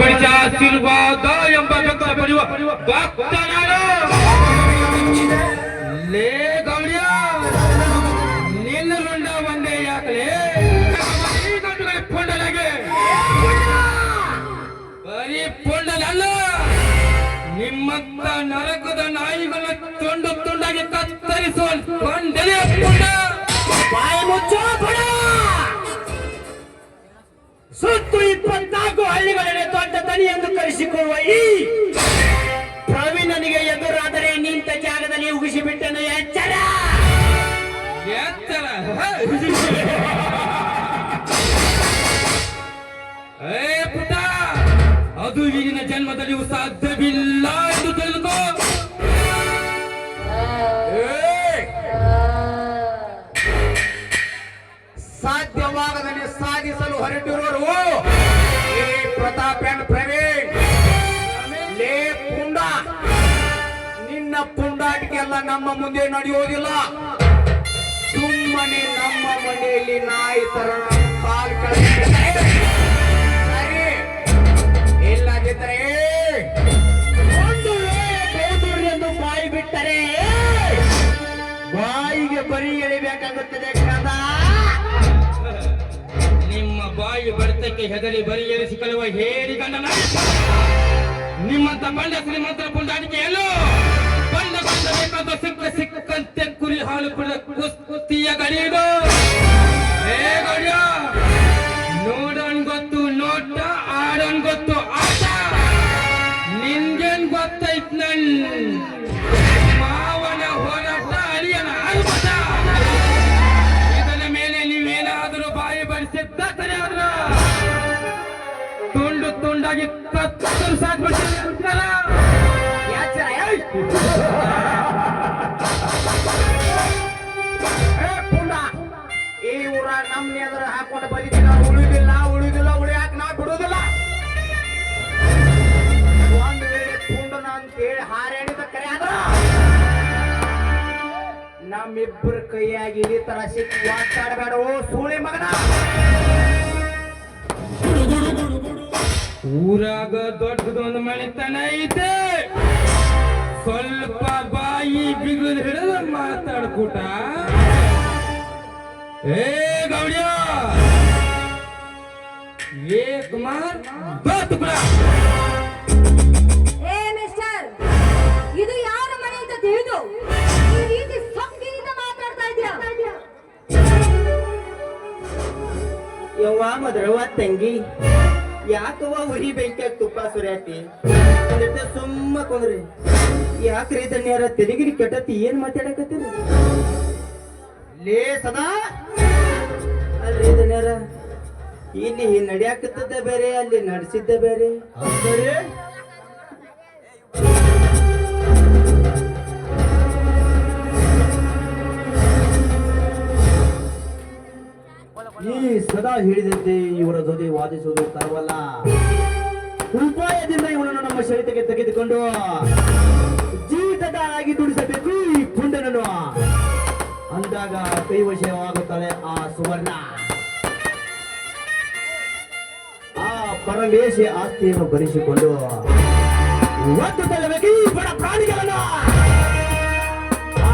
ಬಡಿಸ ಆಶೀರ್ವಾದ ಎಂಬ ಬೆಕ್ಕ ಪಡೆಯುವ ಭಕ್ತ ಲೇ ಗೌಡ್ಯ ನಿನ್ನ ರುಂಡ ಒಂದೇ ಯಾಕಲೇ? ಪುಂಡಲಾಗೆ ಬರೀ ಪುಂಡಲಲ್ಲ ನಿಮ್ಮಂತ ನರಕದ ನಾಯಿಗಳ ತುಂಡು ತುಂಡಾಗಿ ಕತ್ತರಿಸುವ ಕೊಂಡಲೇ ಪುಂಡ. ಬಾಯಿ ಮುಚ್ಚೋ ಸುತ್ತು ಇಪ್ಪತ್ನಾಲ್ಕು ಹಳ್ಳಿಗಳಲ್ಲಿ ದೊಡ್ಡ ತನಿ ಎಂದು ಕರೆಸಿಕೊಳ್ಳುವ ಈ ಪ್ರವೀಣನಿಗೆ ಎದುರಾದರೆ ನಿಂತ ಜಾಗದಲ್ಲಿ ಉಗಿಸಿಬಿಟ್ಟನು ಎಚ್ಚರ? ಎಚ್ಚರ. ಏ ಅದು ಈಗಿನ ಜನ್ಮದಲ್ಲಿ ಸಾಧ್ಯವಿಲ್ಲ ಎಂದು ತಿಳಿದುಕೋ ಸಾಧ್ಯವಾಗದನೆ ಸಾಧಿಸಲು ಹೊರಟಿರುವರು ಮುಂದೆ ನಡೆಯೋದಿಲ್ಲ ಸುಮ್ಮನೆ ನಮ್ಮ ಮನೆಯಲ್ಲಿ ನಾಯಿ ತರ ಕಾಲ್ ಸರಿ ಇಲ್ಲದಿದ್ದರೆ ಎಂದು ಬಾಯಿ ಬಿಟ್ಟರೆ, ಬಾಯಿಗೆ ಬರಿ ಎಳಿಬೇಕಾಗುತ್ತದೆ ಕದಾ? ನಿಮ್ಮ ಬಾಯಿ ಬರ್ತಕ್ಕೆ ಹೆದರಿ ಬರಿ ಏರಿಸಿಕೊಳ್ಳುವ ಹೇರಿ ಗಂಡನ. ನಿಮ್ಮಂತ ಬಂಡ ಶ್ರೀಮಂತರ ಪುಂಡಾಟಿಕೆ ಎಲ್ಲೋ ಬೇಕಾದ ಸಿಕ್ಕ ಸಿಕ್ಕಂತೆ ಕುರಿ ಹಾಲು ಕುಡ ಕುಸ್ತಿಯ ಗಡಿಯಿಡು ಏ ಗಡಿಯ ನೋಡೋನ್ ಗೊತ್ತು ನೋಟ ಆಡನ್ ಗೊತ್ತು ಆಟ. ನಿನ್ಗೇನ್ ಗೊತ್ತೈತ್ ನನ್? ಮಾವನ ಹೋರಾಟ ಅಳಿಯನ ಅನುಮತ ಇದರ ಮೇಲೆ ನೀವೇನಾದರೂ ಬಾಯಿ ಬಡಿಸಿದ್ದರೆ ಆದ್ರ. ತುಂಡು ತುಂಡಾಗಿ ಕತ್ತಲು ಸಾಕ್ಬಿಡ್ತೀರ ಯಾಚರ, ಊರ ನಮ್ಮ ಎದುರು ಹಾಕೊಂಡು ಬಲಿತಿಲ್ಲ ಉಳಿದಿಲ್ಲ ಉಳಿದಿಲ್ಲ ಉಳಿಯಾಕ ನಾ ಬಿಡುದಿಲ್ಲ. ಒಂದ್ ವೇಳೆ ಪುಂಡನ ಅಂತೇಳಿ ಹಾರಾಡಿದ ಕರೆ ಅದ ನಮ್ಮಿಬ್ಬರ ಕೈಯಾಗಿ ಇದೇ ತರ ಸಿಕ್ಕಿ ಮಾತಾಡಬೇಡ, ಓ ಸೂಳಿ ಮಗನ. ಊರಾಗ ದೊಡ್ಡದೊಂದು ಮಣಿತನ ಐತೆ. ಸ್ವಲ್ಪ ಬಾಯಿ ಬಿಗಿದು ಹಿಡಿದು ಮಾತಾಡ್ಕೂಟ. ಏ ಗೌಡ್ಯ! ಏ ಕುಮಾರ್ ಏ ಮಿಸ್ಟರ್ ಇದು ಯಾರ ಮನೆ ಅಂತ ತಿಳಿದು ಈ ರೀತಿ ಸೊಕ್ಕಿನಿಂದ ಮಾತಾಡ್ತಾ ಇದ್ದೀಯಾ ಯವ್ವ ಮದ್ರವ್ವ ತಂಗಿ ಯಾಕವ್ವ ಉರಿ ಬೆಂಕಿಯಾಗ ತುಪ್ಪ ಸುರಿಯಾತಿ? ಸುಮ್ಮ ಕುಂದ್ರಿ. ಯಾಕ್ರಿ ದಣ್ಯಾರ ತೆಲಿಗಿರಿ ಕೆಟ್ಟತಿ ಏನ್ ಮಾತಾಡಕತ್ತೀರಿ? ಲೇ ಸದಾ. ಅಲ್ರಿ ದಣ್ಯಾರ ಇಲ್ಲಿ ನಡ್ಯಾಕತ್ತದ ಬೇರೆ ಅಲ್ಲಿ ನಡೆಸಿದ್ದ ಬೇರೆ. ಬೇರೆ ಈ ಸದಾ ಹೇಳಿದಂತೆ ಇವರ ಜೊತೆ ವಾದಿಸುವುದು ತರವಲ್ಲ ಉಪಾಯದಿಂದ ಇವನನ್ನು ನಮ್ಮ ಶರೀರಕ್ಕೆ ತೆಗೆದುಕೊಂಡು ಜೀವಿತದಾಗಿ ದುಡಿಸಬೇಕು ಈ ಪುಂಡನನ್ನು. ಅಂದಾಗ ಕೈವಶವಾಗುತ್ತಾಳೆ ಆ ಸುವರ್ಣ. ಆ ಪರಮೇಶಿ ಆಸ್ತಿಯನ್ನು ಭರಿಸಿಕೊಂಡು ಒತ್ತು ತಲೆಗೆ ಬಡ ಪ್ರಾಣಿಗಳನ್ನು ಆ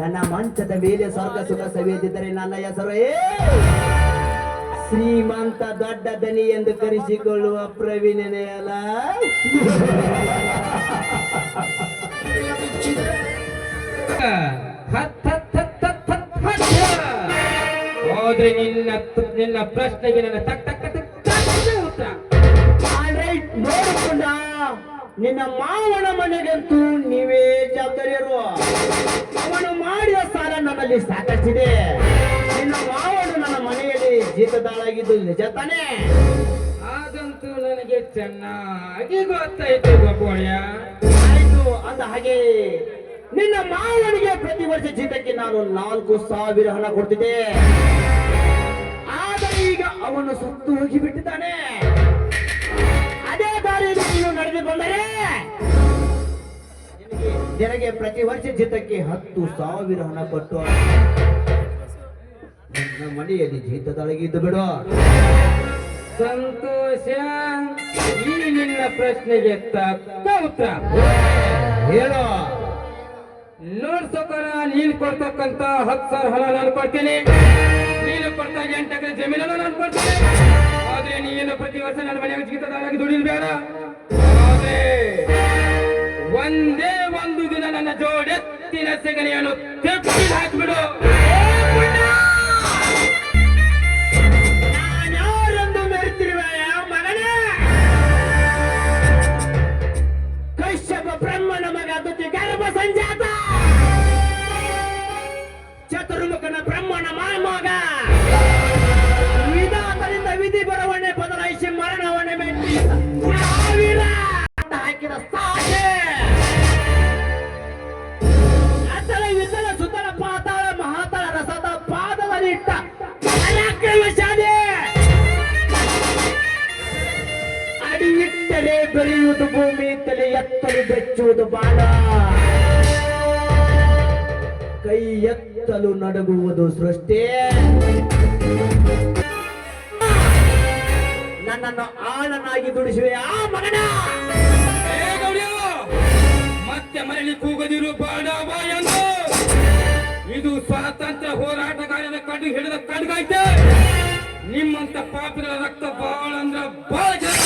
ನನ್ನ ಮಂಚದ ಮೇಲೆ ಸ್ವರ್ಗ ಸುಖ ಸವಿಯದಿದ್ದರೆ ನನ್ನ ಹೆಸರು ಶ್ರೀಮಂತ ದೊಡ್ಡ ದನಿ ಎಂದು ಕರೆಸಿಕೊಳ್ಳುವ ಪ್ರವೀಣನೇ ಅಲ್ಲ. ಪ್ರಶ್ನೆಗೆ ನನ್ನ ತಕ್ ತಕ್ ತಕ್ ಉತ್ತರ. ನೋಡಿಕೊಂಡ ನಿನ್ನ ಮಾವನ ಮನೆಗಂತೂ ನೀವೇ ಜವಾಬ್ದಾರಿಯರು. ಅವನು ಮಾಡಿದ ಸಾಲ ನನ್ನಲ್ಲಿ ಸಾಕಷ್ಟಿದೆ. ನಿನ್ನ ಮಾವನು ನನ್ನ ಮನೆಯಲ್ಲಿ ಜೀತದಾಳಾಗಿದ್ದು ನಿಜ ತಾನೇ? ಅದಂತೂ ನನಗೆ ಚೆನ್ನಾಗಿ ಗೊತ್ತಾಯ್ತು ಗೋಪಾಳ್ಯ ಆಯ್ತು ಅಂದ ಹಾಗೆ ನಿನ್ನ ಮಾವನಿಗೆ ಪ್ರತಿ ವರ್ಷ ಜೀತಕ್ಕೆ ನಾನು ನಾಲ್ಕು ಸಾವಿರ ಹಣ ಕೊಡ್ತಿದ್ದೆ. ಆದರೆ ಈಗ ಅವನು ಸುತ್ತು ಹೋಗಿ ಬಿಟ್ಟಿದ್ದಾನೆ ಅದೇ ದಾರಿಯಲ್ಲಿ ನೀವು ನಡೆದುಕೊಂಡರೆ ನಿನಗೆ ಪ್ರತಿ ವರ್ಷ ಜಿತಕ್ಕೆ ಹತ್ತು ಸಾವಿರ ಹಣ ಕೊಟ್ಟು ನನ್ನ ಮನೆಯಲ್ಲಿ ಜೀತದೊಳಗಿದ್ದು ಬಿಡು. ಸಂತೋಷ ಈ ನಿನ್ನ ಪ್ರಶ್ನೆಗೆ ತಕ್ಕ ಉತ್ತರ. ಹೇಳೋ. ನೋಡ್ಸೋಕರ ನೀನ್ ಕೊಡ್ತಕ್ಕಂತ ಹತ್ತು ಸಾವಿರ ಹಣ ನಾನು ಕೊಡ್ತೀನಿ. ನೀನು ಕೊಡ್ತಾ ಎಂಟು ಎಕರೆ ಜಮೀನನ್ನು ನಾನು ಕೊಡ್ತೀನಿ. ಆದ್ರೆ ನೀನು ಪ್ರತಿ ವರ್ಷ ನನ್ನ ಮನೆಯಾಗ ಜೀತದಾರಾಗಿ ದುಡಿಲ್ ಬೇಡ ಆದ್ರೆ ಒಂದೇ ಒಂದು ದಿನ ನನ್ನ ಜೋಡೆತ್ತಿನ ಸೆಗಣಿಯನ್ನು ತೆಪ್ಪಿ ಹಾಕ್ಬಿಡು. ಎತ್ತಲು ಬೆಚ್ಚುವುದು ಬಾಣ. ಕೈ ಎತ್ತಲು ನಡಗುವುದು ಸೃಷ್ಟಿ. ನನ್ನನ್ನು ಆಳನಾಗಿ ದುಡಿಸುವೆ ಆ ಮಗನ. ಮತ್ತೆ ಮರಳಿ ಕೂಗದಿರು ಬಾಡ ಬಾ ಎಂದು. ಇದು ಸ್ವಾತಂತ್ರ್ಯ ಹೋರಾಟಗಾರನ ಕಡು ಹಿಡಿದ ಕಡ್ಗೈತೆ ನಿಮ್ಮಂತ ಪಾಪಿಗಳ ರಕ್ತ ಬಹಳ ಅಂದ್ರೆ ಬಾಳ ಜನ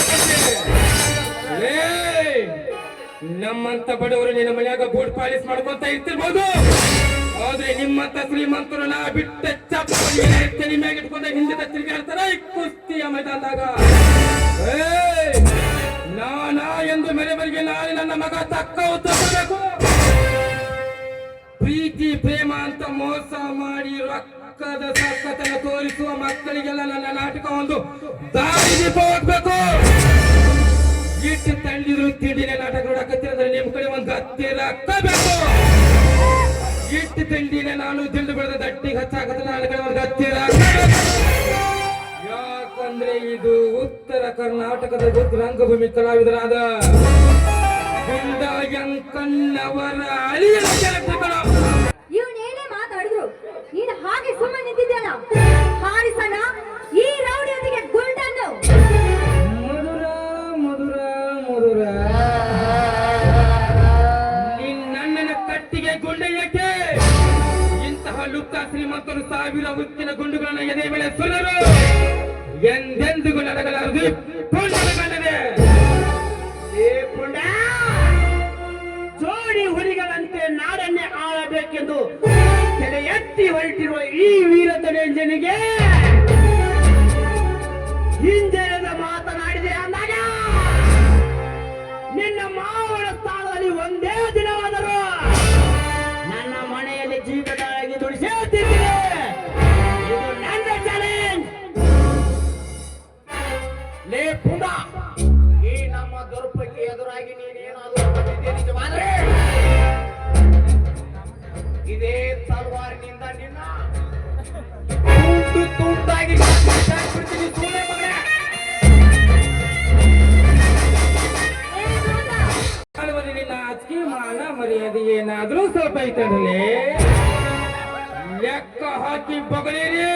ನಮ್ಮಂತ ಬಡವರು ನಿನ್ನ ಮನ್ಯಾಗ ಬೂಟ್ ಪಾಲಿಸ್ ಮಾಡ್ಕೊಂತ ಇರ್ತಿರ್ಬೋದು. ಆದ್ರೆ ನಿಮ್ಮಂತ ಶ್ರೀಮಂತರು ನಾ ಬಿಟ್ಟ ಚಪ್ಪಿಟ್ಕೊಂಡ ಮ್ಯಾಗ ಇಟ್ಕೊಂಡ ಹಿಂದೆ ತಿರುಗಾಡ್ತಾರ ಈ ಕುಸ್ತಿಯ ಮೈದಾನದಾಗ. ನಾನಾ ಎಂದು ಮೆರೆಬರಿಗೆ ನಾಳೆ ನನ್ನ ಮಗ ತಕ್ಕ ಉತ್ತರ ಪ್ರೀತಿ, ಪ್ರೇಮ ಅಂತ ಮೋಸ ಮಾಡಿ ರೊಕ್ಕದ ಸಕ್ಕತನ ತೋರಿಸುವ ಮಕ್ಕಳಿಗೆಲ್ಲ ನನ್ನ ನಾಟಕ ಒಂದು ದಾರಿ ದೀಪ ಹೋಗ್ಬೇಕು. ತಂಡಿದ್ರು ತಿಂಡಿನ ನಾಟಕ ನೋಡಕತ್ತಿರಂದ್ರೆ ನಿಮ್ ಕಡೆ ಒಂದು ಗತ್ತಿ ರೊಕ್ಕ ಬೇಕು ಇಟ್ಟು ತಿಂಡಿನ ನಾನು ತಿಂದು ಬೆಳೆದ ದಟ್ಟಿ ಹಚ್ಚಾಕತ್ತ ನನ್ನ ಕಡೆ ಒಂದು ಗತ್ತಿ ಯಾಕಂದ್ರೆ ಇದು ಉತ್ತರ ಕರ್ನಾಟಕದ ರಂಗಭೂಮಿ ಕಲಾವಿದರಾದ ಕಣ್ಣವರ ಅಳಿಯ ಇವನೇನೇ ಮಾತಾಡಿದ್ರು? ನೀನು ಹಾಗೆ ಸುಮ್ಮನೆ ನಿಂತಿದ್ಯಲ್ಲ? ಹಾರಿಸಣ್ಣ ಶ್ರೀಮಂತರು ಸಾವಿರ ಮುತ್ತಿನ ಗುಂಡುಗಳನ್ನು ಎದೆ ಮೇಲೆ ಸುಲರು ಎಂದೆಂದಿಗೂ ನಡಗಲಾರದು ಜೋಡಿ ಹುಲಿಗಳಂತೆ ನಾಡನ್ನೇ ಆಳಬೇಕೆಂದು ತಲೆ ಎತ್ತಿ ಹೊರಟಿರುವ ಈ ವೀರ ಜನಿಗೆ ಹಿಂದೆ ಐತಡಲೆ ಲೆಕ್ಕ ಹಾಕಿ ರೀ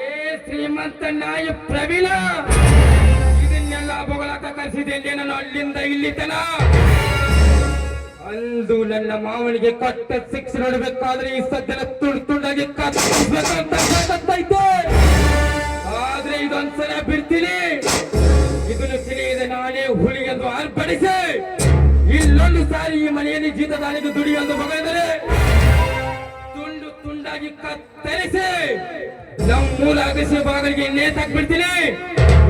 ಏ ಶ್ರೀಮಂತ ನಾಯಿ ಪ್ರವೀಣ. ಇದನ್ನೆಲ್ಲ ಬೊಗಳಾಕ ಕರೆಸಿದೆ ನಾನು ಅಲ್ಲಿಂದ ಇಲ್ಲಿತನ. ಅಂದು ನನ್ನ ಮಾವನಿಗೆ ಕಟ್ಟ ಶಿಕ್ಷೆ ನೋಡಬೇಕಾದ್ರೆ ಈ ಸದ್ಯನ ತುಂಡು ತುಂಡಾಗಿ ಕತ್ತೈತೆ ಆದ್ರೆ ಇದೊಂದ್ಸಲ ಬಿಡ್ತೀನಿ. ಇದನ್ನು ತಿಳಿಯದೆ ನಾನೇ ಹುಲಿ ಎಂದು ಆರ್ಪಡಿಸಿ ಇಲ್ಲೊಂದು ಸಾರಿ ಈ ಮನೆಯಲ್ಲಿ ಜೀತದಾಳಿಗೆ ದುಡಿಯೊಂದು ಮಗಂದರೆ ತುಂಡು ತುಂಡಾಗಿ ಕತ್ತರಿಸಿ ನಮ್ಮ ಮೂಲ ಅಗಸ್ಯ ಭಾಗಗಳಿಗೆ ನೇತಾಕ್ಬಿಡ್ತೀನಿ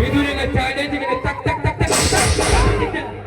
ಇದು ನಿನ್ನ ಚಾಲೆಂಜಿಗೆ ತಕ್ ತಕ್ ತಕ್ ತಕ್